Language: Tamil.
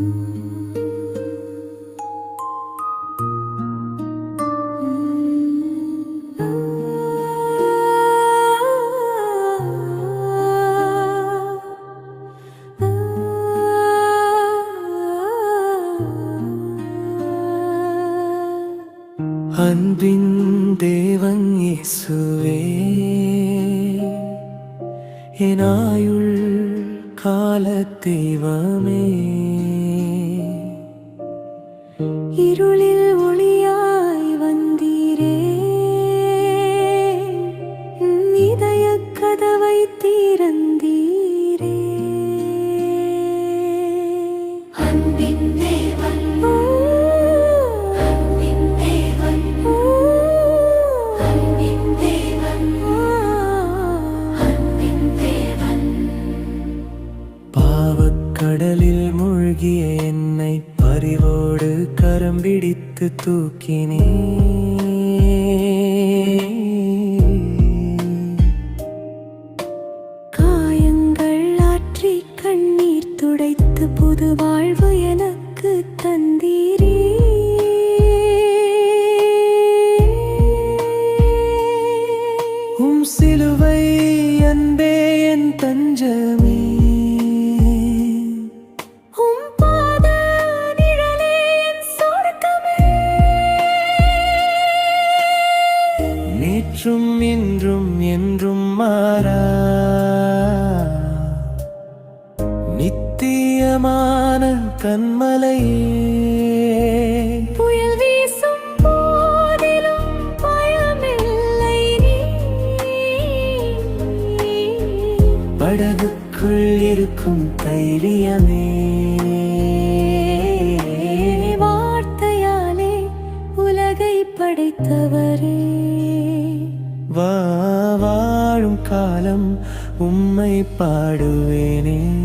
ായുൾ കാല യേസുവേ എന്നായുൾ இருளில் ஒளியாய் வந்தீரே. இதய கதவை தீரந்தீரே அன்பின் தேவன். அன்பின் தேவன். அன்பின் தேவன். அன்பின் தேவன். பாவக்கடலில் மூழ்கிய என்னை பரிவோடு கரம் பிடித்து தூக்கினே காயங்கள் ஆற்றி கண்ணீர் துடைத்து புது வாழ்வு எனக்கு தந்தீரே. உம் சிலுவை அன்பே என் தஞ்சமே நேற்றும் இன்றும் என்றும் மாறா. நித்தியமான கண்மலையே புயல் வீசும் போதிலும் பயமில்லை. படகுக்குள் இருக்கும் தைரியமே. வா வாழும் காலம் உம்மை பாடுவேனே.